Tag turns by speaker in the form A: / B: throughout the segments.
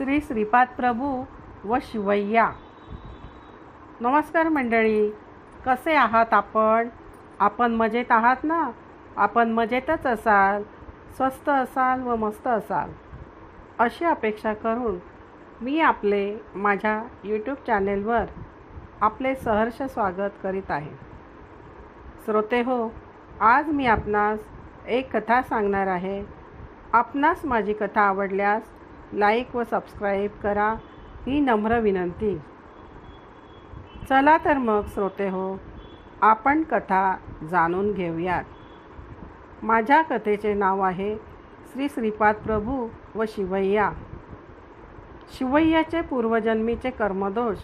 A: श्री श्रीपाद प्रभू व शिवय्या. नमस्कार मंडळी कसे आहात आपण? आपण मजेत आहात ना? आपण मजेतच असाल स्वस्त असाल व मस्त असाल. अशी अपेक्षा करून मी आपले माझ्या यूट्यूब चॅनेलवर आपले सहर्ष स्वागत करीत आहे. श्रोते हो आज मी आपणास एक कथा सांगणार आहे. आपणास माझी कथा आवडल्यास लाईक व सबस्क्राईब करा ही नम्र विनंती. चला तर मग श्रोते हो आपण कथा जाणून घेऊयात. माझ्या कथेचे नाव आहे श्री श्रीपाद प्रभू व शिवय्या. शिवय्याचे पूर्वजन्मीचे कर्मदोष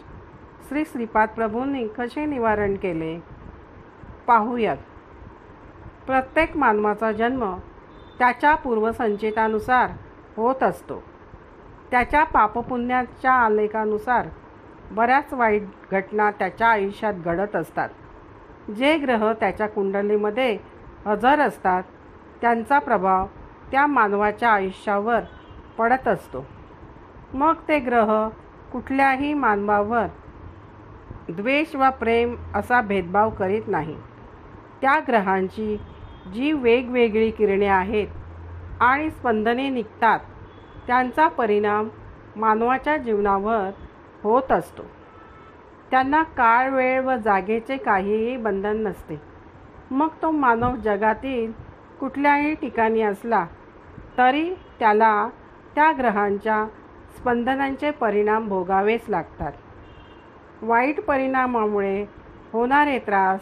A: श्री श्रीपाद प्रभूंनी कसे निवारण केले? पाहूयात. प्रत्येक मानवाचा जन्म त्याच्या पूर्वसंचितानुसार होत असतो. त्याच्या पापपुण्याच्या आलेखानुसार बऱ्याच वाईट घटना त्याच्या आयुष्यात घडत असतात. जे ग्रह त्याच्या कुंडलीमध्ये हजर असतात त्यांचा प्रभाव त्या मानवाच्या आयुष्यावर पडत असतो. मग ते ग्रह कुठल्याही मानवावर द्वेष वा प्रेम असा भेदभाव करीत नाही त्या ग्रहांची जी वेगवेगळी किरणे आहेत आणि स्पंदने निघतात त्यांचा परिणाम मानवाच्या जीवनावर होत असतो. त्यांना काळ वेळ व जागेचे काहीही बंधन नसते. मग तो मानव जगातील कुठल्याही ठिकाणी असला तरी त्याला त्या ग्रहांच्या स्पंदनांचे परिणाम भोगावेच लागतात. वाईट परिणामामुळे होणारे त्रास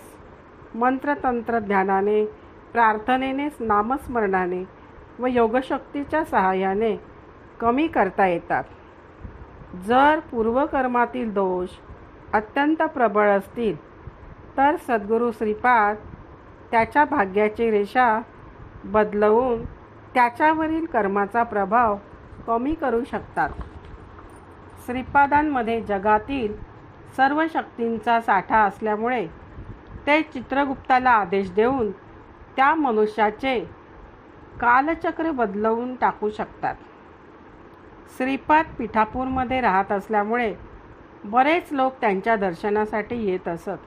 A: मंत्रतंत्र ध्यानाने प्रार्थनेने नामस्मरणाने व योगशक्तीच्या सहाय्याने कमी करता येतात. जर पूर्वकर्मातील दोष अत्यंत प्रबळ असतील तर सद्गुरू श्रीपाद त्याच्या भाग्याची रेषा बदलवून त्याच्यावरील कर्माचा प्रभाव कमी करू शकतात. श्रीपादांमध्ये जगातील सर्व शक्तींचा साठा असल्यामुळे ते चित्रगुप्ताला आदेश देऊन त्या मनुष्याचे कालचक्र बदलवून टाकू शकतात. श्रीपाद पिठापूरमध्ये राहत असल्यामुळे बरेच लोक त्यांच्या दर्शनासाठी येत असत.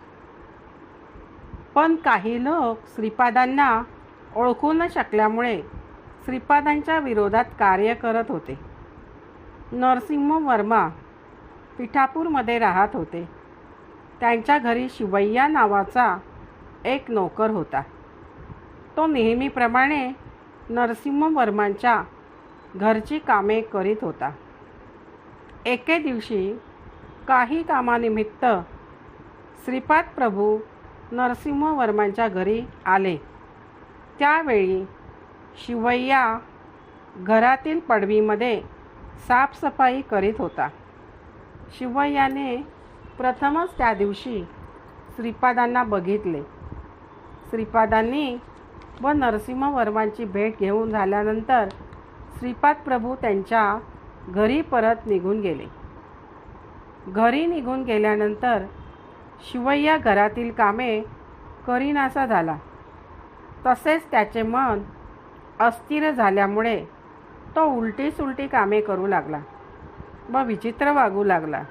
A: पण काही लोक श्रीपादांना ओळखू न शकल्यामुळे श्रीपादांच्या विरोधात कार्य करत होते. नरसिंह वर्मा पिठापूरमध्ये राहत होते. त्यांच्या घरी शिवय्या नावाचा एक नोकर होता. तो नेहमीप्रमाणे नरसिंह वर्मांच्या घरची कामे करीत होता. एके दिवशी काही कामानिमित्त श्रीपाद प्रभू नरसिंह वर्मांच्या घरी आले. त्यावेळी शिवय्या घरातील पडवीमध्ये साफसफाई करीत होता. शिवय्याने प्रथमच त्या दिवशी श्रीपादांना बघितले. श्रीपादांनी व नरसिंहवर्मांची भेट घेऊन झाल्यानंतर श्रीपाद प्रभू त्यांच्या घरी परत निघून गेले. घरी निघून गेल्यानंतर शिवय्या घरातील कामे करीनासा झाला. तसेच त्याचे मन अस्थिर झाल्यामुळे तो उलटी सुलटी कामे करू लागला. व विचित्र वागू लागला.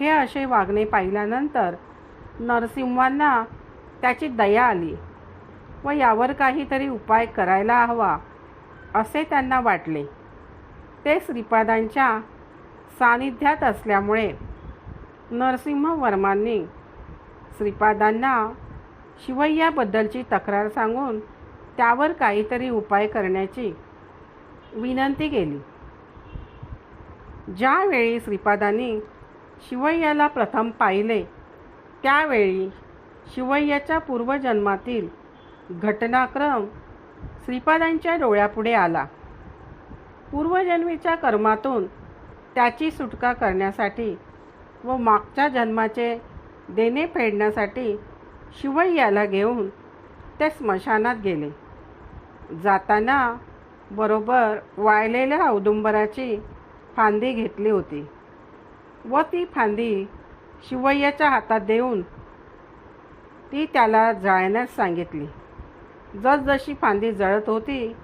A: हे असे वागणे पाहिल्यानंतर नरसिंहांना त्याची दया आली व यावर काहीतरी उपाय करायला हवा असे त्यांना वाटले. ते श्रीपादांच्या सानिध्यात असल्यामुळे नरसिंहवर्मांनी श्रीपादांना शिवय्याबद्दलची तक्रार सांगून त्यावर काहीतरी उपाय करण्याची विनंती केली. ज्यावेळी श्रीपादांनी शिवय्याला प्रथम पाहिले त्यावेळी शिवय्याच्या पूर्वजन्मातील घटनाक्रम श्रीपादांच्या डोळ्यापुढे आला. पूर्वजन्मीच्या कर्मातून त्याची सुटका करण्यासाठी व मागच्या जन्माचे देणे फेडण्यासाठी शिवय्याला घेऊन ते स्मशानात गेले. जाताना बरोबर वाळलेल्या औदुंबराची फांदी घेतली होती व ती फांदी शिवय्याच्या हातात देऊन ती त्याला जाळण्यास सांगितली. जसजशी फांदी जळत होती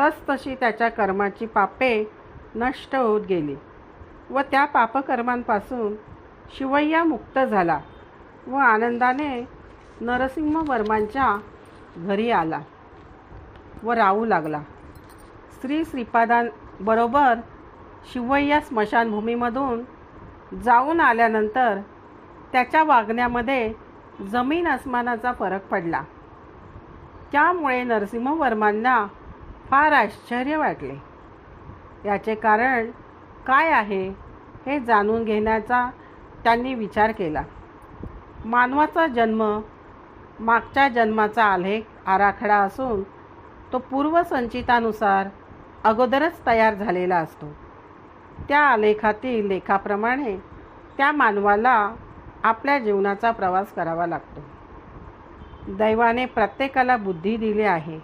A: तसतशी त्याच्या कर्माची पापे नष्ट होत गेली व त्या पापकर्मांपासून शिवय्या मुक्त झाला व आनंदाने नरसिंहवर्मांच्या घरी आला व राहू लागला. श्री श्रीपादांबरोबर शिवय्या स्मशानभूमीमधून जाऊन आल्यानंतर त्याच्या वागण्यामध्ये जमीन आसमानाचा फरक पडला. त्यामुळे नरसिंहवर्मांना फार आश्चर्य वाटले. याचे कारण काय आहे हे जाणून घेण्याचा त्यांनी विचार केला. मानवाचा जन्म मागच्या जन्माचा आलेख आराखडा असून तो पूर्वसंचितानुसार अगोदरच तयार झालेला असतो. त्या आलेखातील लेखाप्रमाणे त्या मानवाला आपल्या जीवनाचा प्रवास करावा लागतो. दैवाने प्रत्येकाला बुद्धी दिली आहे.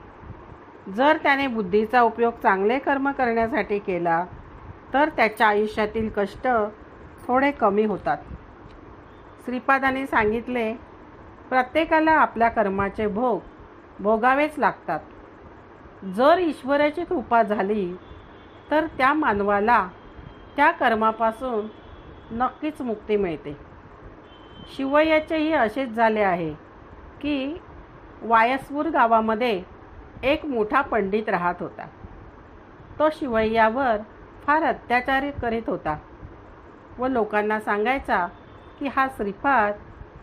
A: जर त्याने बुद्धीचा उपयोग चांगले कर्म करण्यासाठी केला तर त्याच्या आयुष्यातील कष्ट थोडे कमी होतात. श्रीपादाने सांगितले प्रत्येकाला आपल्या कर्माचे भोग भोगावेच लागतात. जर ईश्वराची कृपा झाली तर त्या मानवाला त्या कर्मापासून नक्कीच मुक्ती मिळते. शिवयाचेही असेच झाले आहे. की वायसपूर गावामध्ये एक मोठा पंडित राहत होता. तो शिवय्यावर फार अत्याचार करीत होता व लोकांना सांगायचा की हा श्रीपाद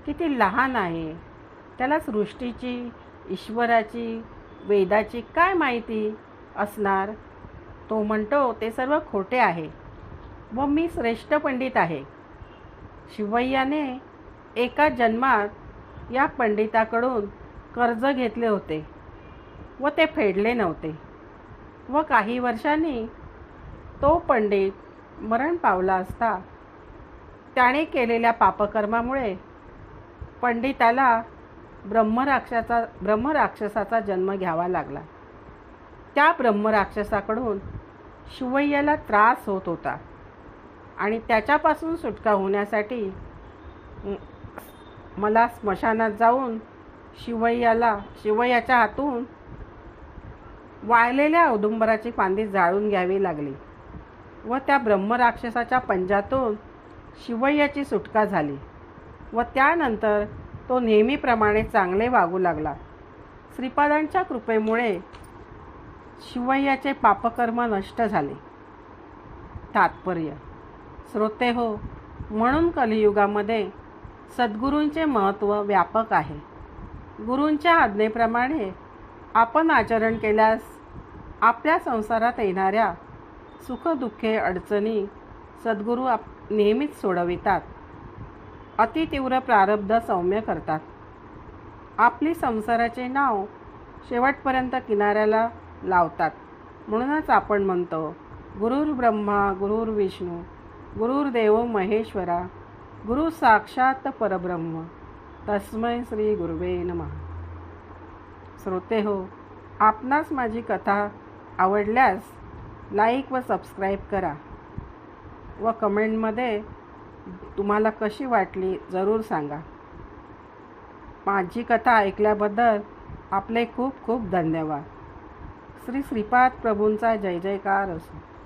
A: किती लहान आहे. त्याला सृष्टीची ईश्वराची वेदाची काय माहिती असणार? तो म्हणतो ते सर्व खोटे आहे व मी श्रेष्ठ पंडित आहे. शिवय्याने एका जन्मात या पंडिताकडून कर्ज घेतले होते व ते फेडले नव्हते. व काही वर्षांनी तो पंडित मरण पावला असता त्याने केलेल्या पापकर्मामुळे पंडिताला ब्रह्मराक्षाचा ब्रह्मराक्षसाचा जन्म घ्यावा लागला. त्या ब्रह्मराक्षसाकडून शिवय्याला त्रास होत होता आणि त्याच्यापासून सुटका होण्यासाठी मला स्मशानात जाऊन शिवय्याला शिवयाच्या हातून वाळलेल्या औदुंबराची फांदी जाळून घ्यावी लागली व त्या ब्रह्मराक्षसाच्या पंजातून शिवय्याची सुटका झाली व त्यानंतर तो नेहमीप्रमाणे चांगले वागू लागला. श्रीपादांच्या कृपेमुळे शिवय्याचे पापकर्म नष्ट झाले. तात्पर्य श्रोते हो म्हणून कलियुगामध्ये सद्गुरूंचे महत्त्व व्यापक आहे. गुरूंच्या आज्ञेप्रमाणे आपण आचरण केल्यास आपल्या संसारात येणाऱ्या सुखदुःखे अडचणी सद्गुरू आप नेहमीच सोडवितात. अतितीव्र प्रारब्ध सौम्य करतात. आपली संसाराचे नाव शेवटपर्यंत किनाऱ्याला लावतात. म्हणूनच आपण म्हणतो गुरुर्ब्रह्मा गुरुर्विष्णू गुरुर्देव महेश्वरा गुरु साक्षात परब्रह्म. तस्मै श्री गुरुवे नमः. श्रोते हो आपणास माझी कथा आवडल्यास लाईक व सबस्क्राईब करा. व कमेंटमध्ये तुम्हाला कशी वाटली जरूर सांगा. माझी कथा ऐकल्याबद्दल आपले खूप खूप धन्यवाद. श्री श्रीपाद प्रभूंचा जय जयकार असो.